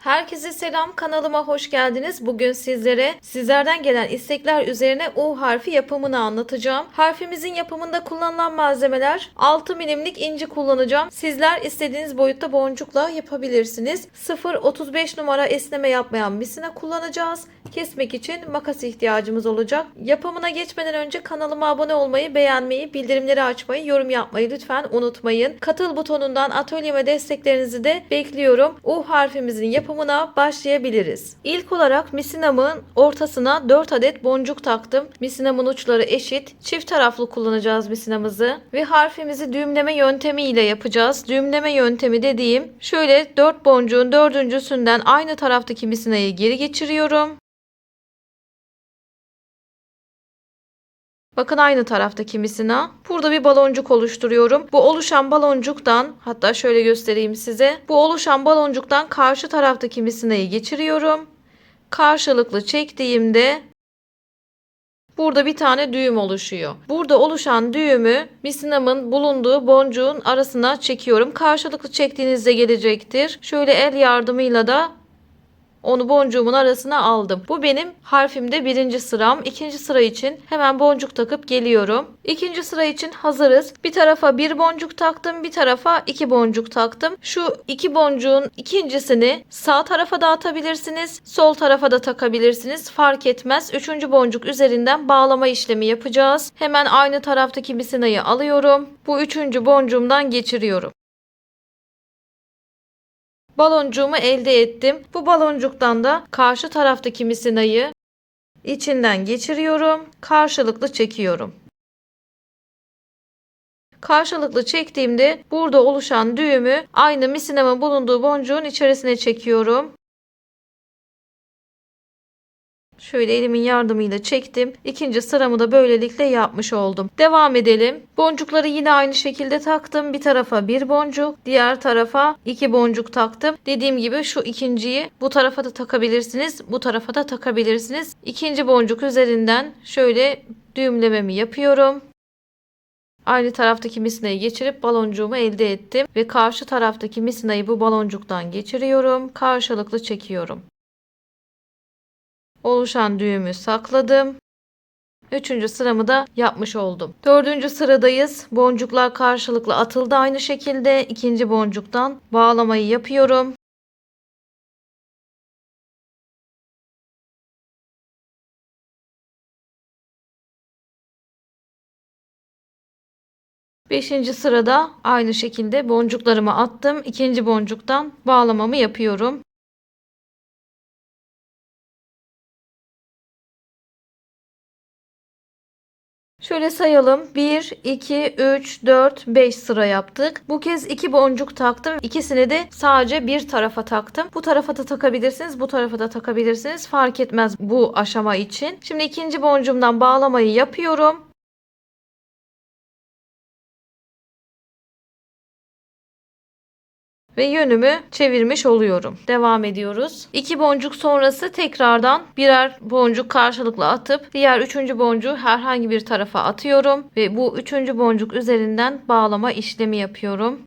Herkese selam kanalıma hoş geldiniz. Bugün sizlere sizlerden gelen istekler üzerine U harfi yapımını anlatacağım. Harfimizin yapımında kullanılan malzemeler 6 milimlik inci kullanacağım. Sizler istediğiniz boyutta boncukla yapabilirsiniz. 0-35 numara esneme yapmayan misina kullanacağız. Kesmek için makas ihtiyacımız olacak. Yapımına geçmeden önce kanalıma abone olmayı, beğenmeyi, bildirimleri açmayı, yorum yapmayı lütfen unutmayın. Katıl butonundan atölyeme desteklerinizi de bekliyorum. U harfimizin yapımına başlayabiliriz. İlk olarak misinamın ortasına 4 adet boncuk taktım. Misinamın uçları eşit. Çift taraflı kullanacağız misinamızı. Ve harfimizi düğümleme yöntemi ile yapacağız. Düğümleme yöntemi dediğim şöyle 4 boncuğun dördüncüsünden aynı taraftaki misinayı geri geçiriyorum. Bakın aynı taraftaki misina. Burada bir baloncuk oluşturuyorum. Bu oluşan baloncuktan hatta şöyle göstereyim size. Bu oluşan baloncuktan karşı taraftaki misinayı geçiriyorum. Karşılıklı çektiğimde Burada bir tane düğüm oluşuyor. Burada oluşan düğümü misinamın bulunduğu boncuğun arasına çekiyorum. Karşılıklı çektiğinizde gelecektir. Şöyle el yardımıyla da onu boncuğumun arasına aldım. Bu benim harfimde birinci sıram. İkinci sıra için hemen boncuk takıp geliyorum. İkinci sıra için hazırız. Bir tarafa bir boncuk taktım, bir tarafa iki boncuk taktım. Şu iki boncuğun ikincisini sağ tarafa da atabilirsiniz, sol tarafa da takabilirsiniz. Fark etmez. Üçüncü boncuk üzerinden bağlama işlemi yapacağız. Hemen aynı taraftaki misinayı alıyorum. Bu üçüncü boncuğumdan geçiriyorum. Baloncuğumu elde ettim. Bu baloncuktan da karşı taraftaki misinayı içinden geçiriyorum. Karşılıklı çekiyorum. Karşılıklı çektiğimde burada oluşan düğümü aynı misinamın bulunduğu boncuğun içerisine çekiyorum. Şöyle elimin yardımıyla çektim. İkinci sıramı da böylelikle yapmış oldum. Devam edelim. Boncukları yine aynı şekilde taktım. Bir tarafa bir boncuk, diğer tarafa iki boncuk taktım. Dediğim gibi şu ikinciyi bu tarafa da takabilirsiniz. Bu tarafa da takabilirsiniz. İkinci boncuk üzerinden şöyle düğümlememi yapıyorum. Aynı taraftaki misinayı geçirip baloncuğumu elde ettim ve karşı taraftaki misinayı bu baloncuktan geçiriyorum. Karşılıklı çekiyorum. Oluşan düğümü sakladım. Üçüncü sıramı da yapmış oldum. Dördüncü sıradayız. Boncuklar karşılıklı atıldı aynı şekilde. İkinci boncuktan bağlamayı yapıyorum. Beşinci sırada aynı şekilde boncuklarımı attım. İkinci boncuktan bağlamamı yapıyorum. Şöyle sayalım. 1, 2, 3, 4, 5 sıra yaptık. Bu kez 2 boncuk taktım. İkisini de sadece bir tarafa taktım. Bu tarafa da takabilirsiniz. Bu tarafa da takabilirsiniz. Fark etmez bu aşama için. Şimdi ikinci boncuğumdan bağlamayı yapıyorum. Ve yönümü çevirmiş oluyorum. Devam ediyoruz. İki boncuk sonrası tekrardan birer boncuk karşılıklı atıp diğer üçüncü boncuğu herhangi bir tarafa atıyorum ve bu üçüncü boncuk üzerinden bağlama işlemi yapıyorum.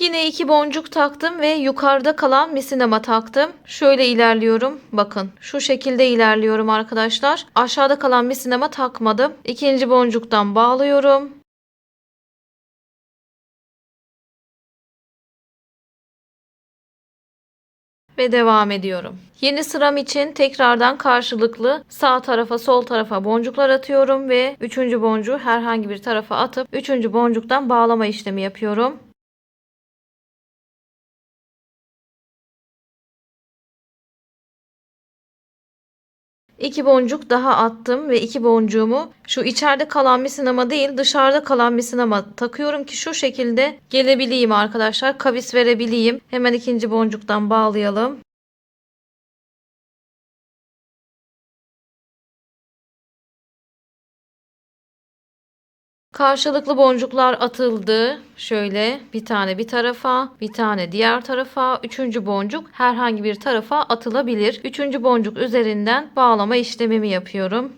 Yine iki boncuk taktım ve yukarıda kalan misinama taktım. Şöyle ilerliyorum. Bakın şu şekilde ilerliyorum arkadaşlar. Aşağıda kalan misinama takmadım. İkinci boncuktan bağlıyorum. Ve devam ediyorum. Yeni sıram için tekrardan karşılıklı sağ tarafa sol tarafa boncuklar atıyorum ve üçüncü boncuğu herhangi bir tarafa atıp üçüncü boncuktan bağlama işlemi yapıyorum. İki boncuk daha attım ve iki boncuğumu şu içeride kalan misinama değil dışarıda kalan misinama takıyorum ki şu şekilde gelebileyim arkadaşlar. Kavis verebileyim. Hemen ikinci boncuktan bağlayalım. Karşılıklı boncuklar atıldı. Şöyle bir tane bir tarafa, bir tane diğer tarafa, üçüncü boncuk herhangi bir tarafa atılabilir. Üçüncü boncuk üzerinden bağlama işlemimi yapıyorum.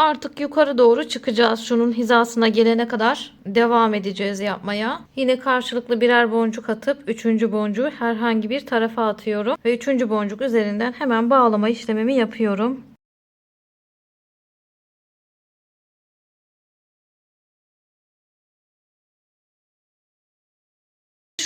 Artık yukarı doğru çıkacağız. Şunun hizasına gelene kadar devam edeceğiz yapmaya. Yine karşılıklı birer boncuk atıp üçüncü boncuğu herhangi bir tarafa atıyorum. Ve üçüncü boncuk üzerinden hemen bağlama işlemimi yapıyorum.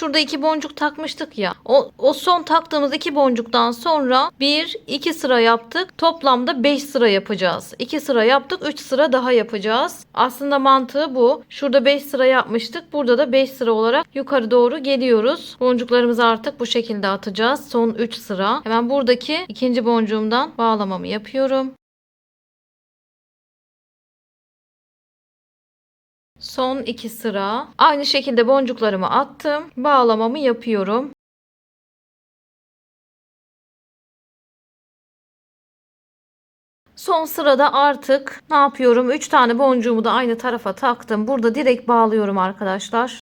Şurada iki boncuk takmıştık ya. O, o son taktığımız iki boncuktan sonra bir, iki sıra yaptık. Toplamda 5 sıra yapacağız. 2 sıra yaptık. 3 sıra daha yapacağız. Aslında mantığı bu. Şurada 5 sıra yapmıştık. Burada da 5 sıra olarak yukarı doğru geliyoruz. Boncuklarımızı artık bu şekilde atacağız. Son 3 sıra. Hemen buradaki ikinci boncuğumdan bağlamamı yapıyorum. Son iki sıra. Aynı şekilde boncuklarımı attım. Bağlamamı yapıyorum. Son sırada artık ne yapıyorum? 3 tane boncuğumu da aynı tarafa taktım. Burada direkt bağlıyorum arkadaşlar.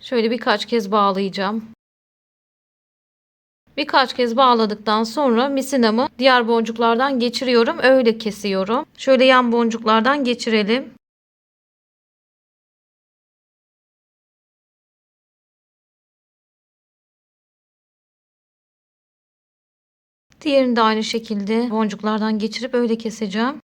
Şöyle birkaç kez bağlayacağım. Birkaç kez bağladıktan sonra misinamı diğer boncuklardan geçiriyorum. Öyle kesiyorum. Şöyle yan boncuklardan geçirelim. Diğerini de aynı şekilde boncuklardan geçirip öyle keseceğim.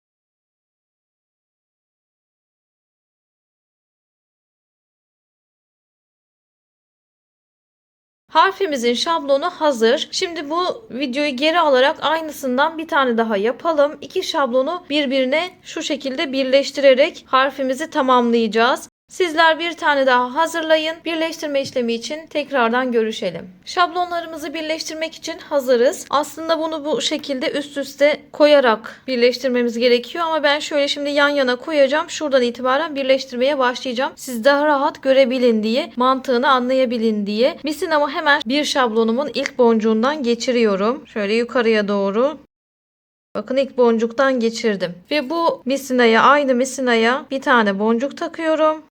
Harfimizin şablonu hazır. Şimdi bu videoyu geri alarak aynısından bir tane daha yapalım. İki şablonu birbirine şu şekilde birleştirerek harfimizi tamamlayacağız. Sizler bir tane daha hazırlayın. Birleştirme işlemi için tekrardan görüşelim. Şablonlarımızı birleştirmek için hazırız. Aslında bunu bu şekilde üst üste koyarak birleştirmemiz gerekiyor ama ben şöyle şimdi yan yana koyacağım. Şuradan itibaren birleştirmeye başlayacağım. Siz daha rahat görebilin diye, mantığını anlayabilin diye. Misinamı hemen bir şablonumun ilk boncuğundan geçiriyorum. Şöyle yukarıya doğru Bakın ilk boncuktan geçirdim. Ve bu misinaya aynı misinaya bir tane boncuk takıyorum.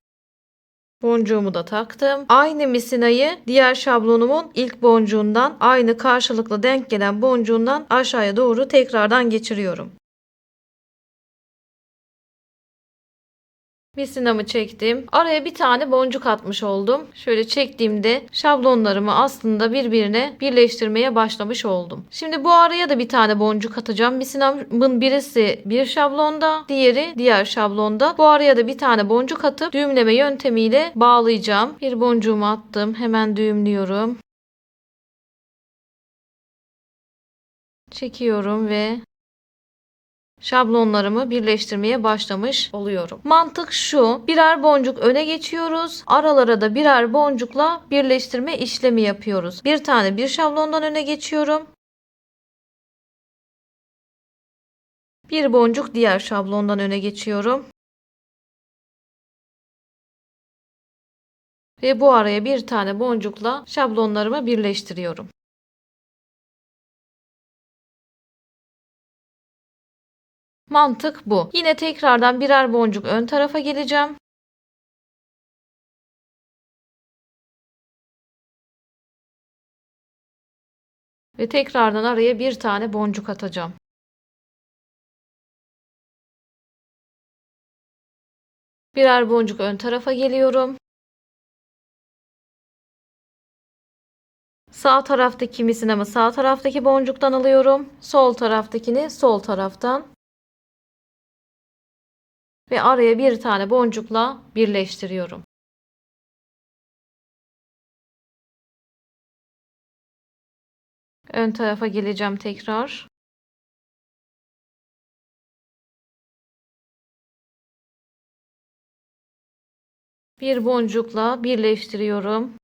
Boncuğumu da taktım. Aynı misinayı diğer şablonumun ilk boncuğundan aynı karşılıklı denk gelen boncuğundan aşağıya doğru tekrardan geçiriyorum. Misinamı çektim. Araya bir tane boncuk atmış oldum. Şöyle çektiğimde şablonlarımı aslında birbirine birleştirmeye başlamış oldum. Şimdi bu araya da bir tane boncuk atacağım. Misinamın birisi bir şablonda, diğeri diğer şablonda. Bu araya da bir tane boncuk atıp düğümleme yöntemiyle bağlayacağım. Bir boncuğumu attım. Hemen düğümlüyorum. Çekiyorum ve şablonlarımı birleştirmeye başlamış oluyorum. Mantık şu. Birer boncuk öne geçiyoruz. Aralara da birer boncukla birleştirme işlemi yapıyoruz. Bir tane bir şablondan öne geçiyorum. Bir boncuk diğer şablondan öne geçiyorum. Ve bu araya bir tane boncukla şablonlarımı birleştiriyorum. Mantık bu. Yine tekrardan birer boncuk ön tarafa geleceğim. Ve tekrardan araya bir tane boncuk atacağım. Birer boncuk ön tarafa geliyorum. Sağ taraftaki misinamı sağ taraftaki boncuktan alıyorum. Sol taraftakini sol taraftan ve araya bir tane boncukla birleştiriyorum. Ön tarafa geleceğim tekrar. Bir boncukla birleştiriyorum.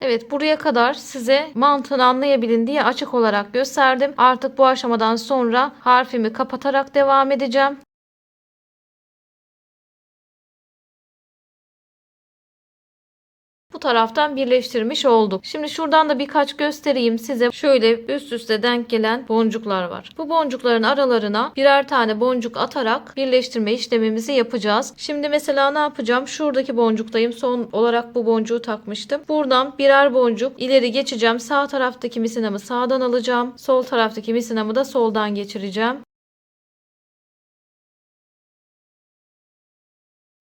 Evet buraya kadar size mantığını anlayabilin diye açık olarak gösterdim. Artık bu aşamadan sonra harfimi kapatarak devam edeceğim. Bu taraftan birleştirmiş olduk. Şimdi şuradan da birkaç göstereyim size. Şöyle üst üste denk gelen boncuklar var. Bu boncukların aralarına birer tane boncuk atarak birleştirme işlemimizi yapacağız. Şimdi mesela ne yapacağım? Şuradaki boncuktayım. Son olarak bu boncuğu takmıştım. Buradan birer boncuk ileri geçeceğim. Sağ taraftaki misinamı sağdan alacağım. Sol taraftaki misinamı da soldan geçireceğim.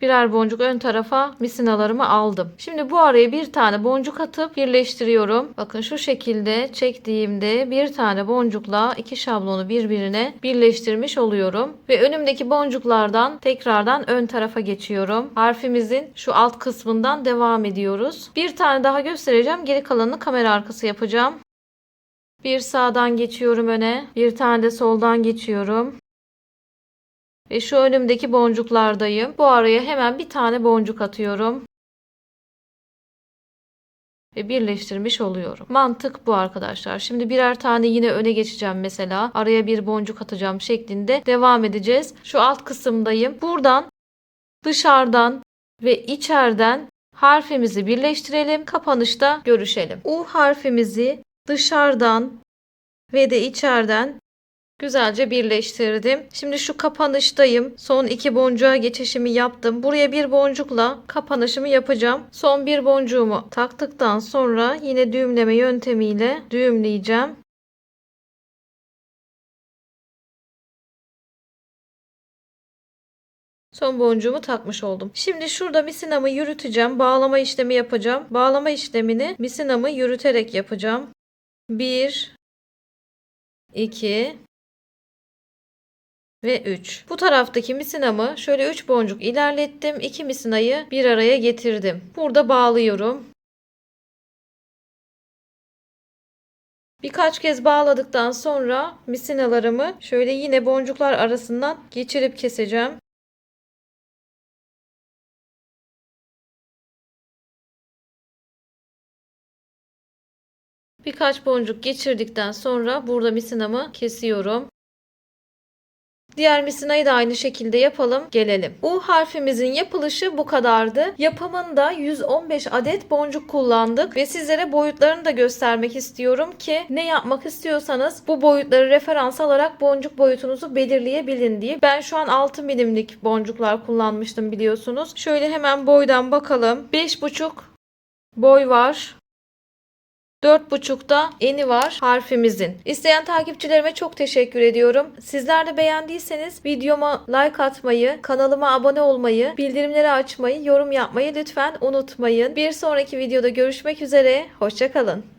Birer boncuk ön tarafa misinalarımı aldım. Şimdi bu araya bir tane boncuk atıp birleştiriyorum. Bakın şu şekilde çektiğimde bir tane boncukla iki şablonu birbirine birleştirmiş oluyorum. Ve önümdeki boncuklardan tekrardan ön tarafa geçiyorum. Harfimizin şu alt kısmından devam ediyoruz. Bir tane daha göstereceğim. Geri kalanını kamera arkası yapacağım. Bir sağdan geçiyorum öne. Bir tane de soldan geçiyorum. Ve şu önümdeki boncuklardayım. Bu araya hemen bir tane boncuk atıyorum. Ve birleştirmiş oluyorum. Mantık bu arkadaşlar. Şimdi birer tane yine öne geçeceğim mesela. Araya bir boncuk atacağım şeklinde devam edeceğiz. Şu alt kısımdayım. Buradan dışarıdan ve içeriden harfimizi birleştirelim. Kapanışta görüşelim. U harfimizi dışarıdan ve de içeriden Güzelce birleştirdim. Şimdi şu kapanıştayım. Son iki boncuğa geçişimi yaptım. Buraya bir boncukla kapanışımı yapacağım. Son bir boncuğumu taktıktan sonra yine düğümleme yöntemiyle düğümleyeceğim. Son boncuğumu takmış oldum. Şimdi şurada misinamı yürüteceğim. Bağlama işlemi yapacağım. Bağlama işlemini misinamı yürüterek yapacağım. 1 2 ve 3. Bu taraftaki misinamı şöyle 3 boncuk ilerlettim. 2 misinayı bir araya getirdim. Burada bağlıyorum. Birkaç kez bağladıktan sonra misinalarımı şöyle yine boncuklar arasından geçirip keseceğim. Birkaç boncuk geçirdikten sonra burada misinamı kesiyorum. Diğer misinayı da aynı şekilde yapalım. Gelelim. U harfimizin yapılışı bu kadardı. Yapımında 115 adet boncuk kullandık ve sizlere boyutlarını da göstermek istiyorum ki ne yapmak istiyorsanız bu boyutları referans alarak boncuk boyutunuzu belirleyebilin diye. Ben şu an 6 milimlik boncuklar kullanmıştım biliyorsunuz. Şöyle hemen boydan bakalım. 5,5 boy var. 4.5'da eni var harfimizin. İsteyen takipçilerime çok teşekkür ediyorum. Sizler de beğendiyseniz videoma like atmayı, kanalıma abone olmayı, bildirimleri açmayı, yorum yapmayı lütfen unutmayın. Bir sonraki videoda görüşmek üzere. Hoşçakalın.